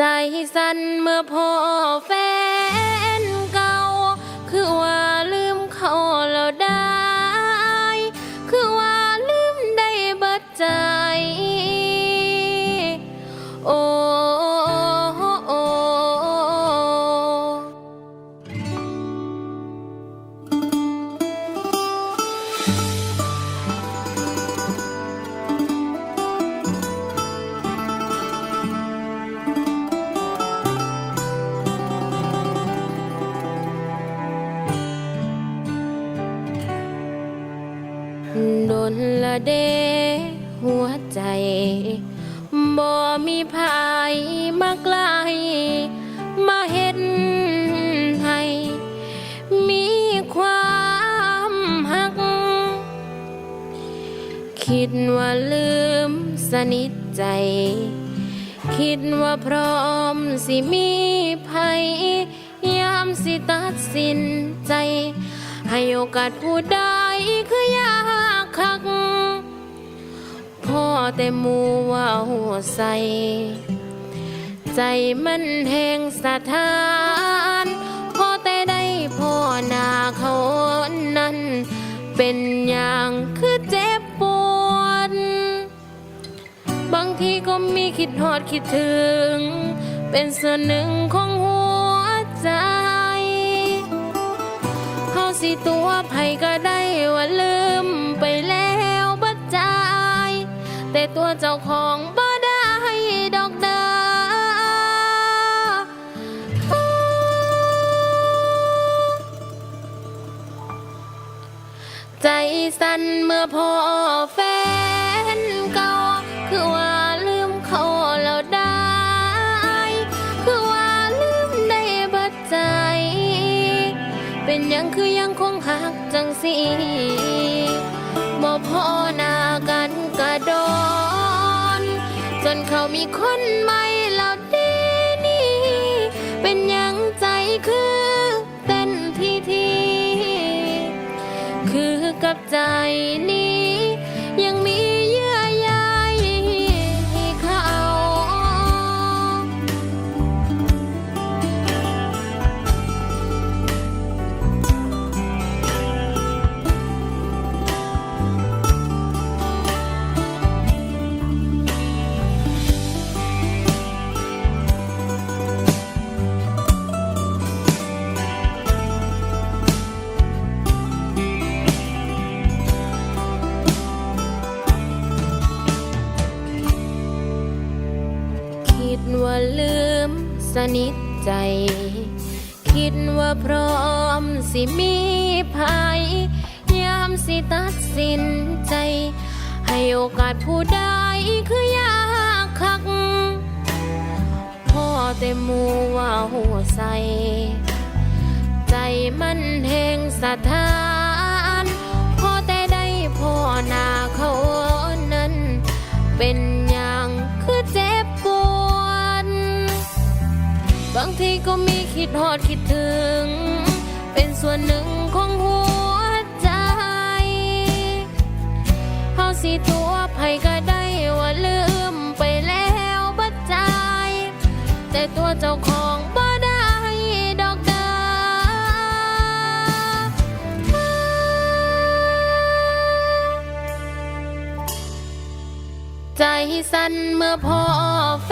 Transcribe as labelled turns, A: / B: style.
A: ใจสั่นเมื่อพ่อแฟน ดนละเด หัวใจบ่มีภายมาไกล มาเห็นให้ มีความหัก คิดว่าลืมสนิทใจ คิดว่าพร้อมสิมีภัยยามสิตัดสินใจ ให้โอกาสผู้ใดคือยา คัก พ่อแต่มูว่าหัวใส ใจมันแห่งสถาน พ่อแต่ได้พ่อหน้าเขานั้น เป็นอย่างคือเจ็บปวด บางทีก็มีคิดหอดคิดถึง เป็นส่วนหนึ่งของหัวใจเฮาสิตัวไผก็ได้ เจ้าของบ่ได้ดอกเด้อใจสั่นเมื่อพ่อแฟนเก่าคือว่าลืมเขาแล้วได้ คือว่าลืมได้บัดใจ เป็นยังคือยังคงหักจังสิบ่พอหน้ากันกระโดอน จนเขามีคนใหม่ ลืมสนิทใจ คิดว่าพร้อมสิมีภัยยามสิตัดสินใจ ให้โอกาสผู้ใดคือยากคัก พ่อแต่มูว่าหัวใส ใจมันแห่งสถานพ่อแต่ได้พ่อนาเขานั้นเป็น ก็มีคิดหอดคิดถึง เป็นส่วนหนึ่งของหัวใจเฮาสิตัวไผก็ได้ว่าลืมไปแล้วบัดใจ แต่ตัวเจ้าของบ่ได้ดอกด้อใจสั่นเมื่อพอแฟ